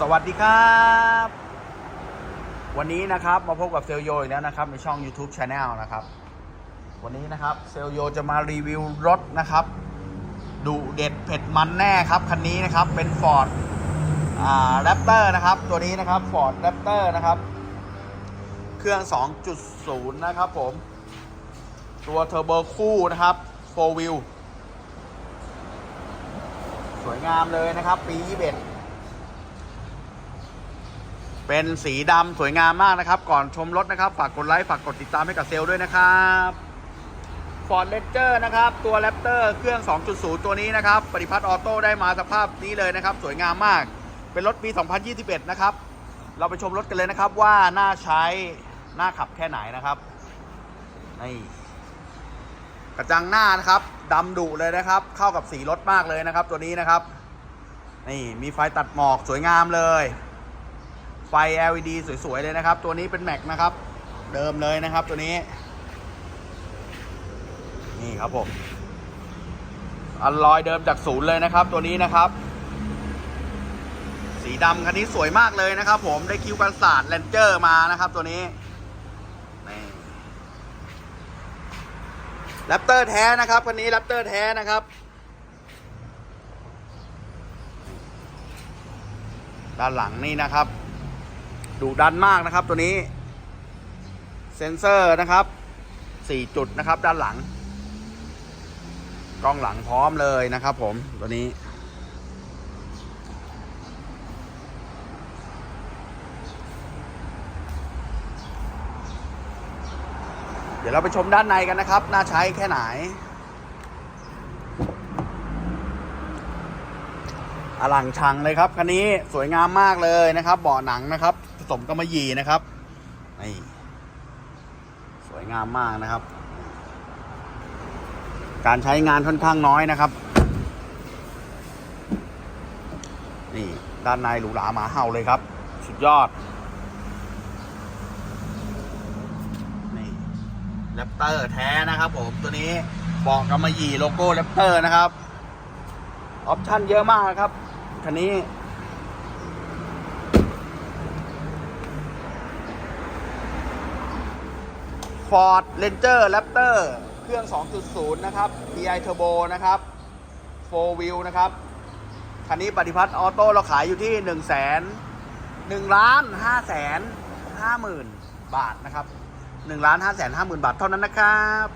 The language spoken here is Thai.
สวัสดีครับ วันนี้นะครับมาพบกับเซลโยอีกแล้วนะครับในช่อง YouTube Channel นะครับ วันนี้นะครับเซลโยจะมารีวิวรถนะครับดุเด็ดเผ็ดมันแน่ครับคันนี้นะครับเป็น Ford อ่าแรปเตอร์นะครับตัวนี้นะครับ Ford Raptor นะครับเครื่อง 2.0 นะครับผม ตัวเทอร์โบคู่นะครับ4 wheel สวยงามเลยนะครับปี 21 เป็นสีดำสวยงามมากนะครับ ก่อนชมรถนะครับ ฝากกดไลค์ฝากกดติดตามให้กับเซลล์ด้วยนะครับ Ford Ranger นะครับ ตัว Raptor เครื่อง 2.0 ตัวนี้นะครับ ปฏิพัฒน์ออโต้ได้มาสภาพนี้เลยนะครับ สวยงามมาก เป็นรถปี 2021 นะครับ เราไปชมรถกันเลยนะครับว่าน่าใช้ น่าขับแค่ไหนนะครับนี่กระจังหน้านะครับดำดุเลยนะครับ เข้ากับสีรถมากเลยนะครับ ตัวนี้นะครับ นี่มีไฟตัดหมอกสวยงามเลย ไฟ LED สวยๆเลยนะครับ ตัวนี้เป็นแม็กนะครับ เดิมเลยนะครับตัวนี้ นี่ครับผมอัลลอยเดิมจากศูนย์เลยนะครับ ตัวนี้นะครับ สีดำคันนี้สวยมากเลยนะครับ ผมได้คิวกันศาสตร์แลนเจอร์มานะครับ ตัวนี้นี่แรปเตอร์แท้นะครับคันนี้แรปเตอร์แท้นะครับ ด้านหลังนี่นะครับ ดุดันมากนะครับตัวนี้ เซ็นเซอร์นะครับ 4 จุดนะครับด้านหลัง กล้องหลังพร้อมเลยนะครับผมตัวนี้ เดี๋ยวเราไปชมด้านในกันนะครับ น่าใช้แค่ไหน อลังชังเลยครับคันนี้สวยงามมากเลยนะครับเบาะหนังนะครับ ผสมกำมะหยี่นะครับนี่สวยงามมากนะครับ การใช้งานค่อนข้างน้อยนะครับ นี่ด้านในหรูหราหมาเห่าเลยครับ สุดยอดนี่แรปเตอร์แท้นะครับ ผมตัวนี้เบอกกำมะหยี่โลโก้แรปเตอร์นะครับออปชั่นเยอะมากครับ คันนี้ Ford Ranger Raptor เครื่อง 2.0 นะครับ DI Turbo นะครับ 4 wheel นะครับ คันนี้ปฏิพัฒน์ออโต้เราขายอยู่ที่ 1 0 0 0 0 0 1ล้าน5แสน5หมื่นบาทนะครับ1ล้าน5แสน5หมื่นบาทเท่านั้นนะครับ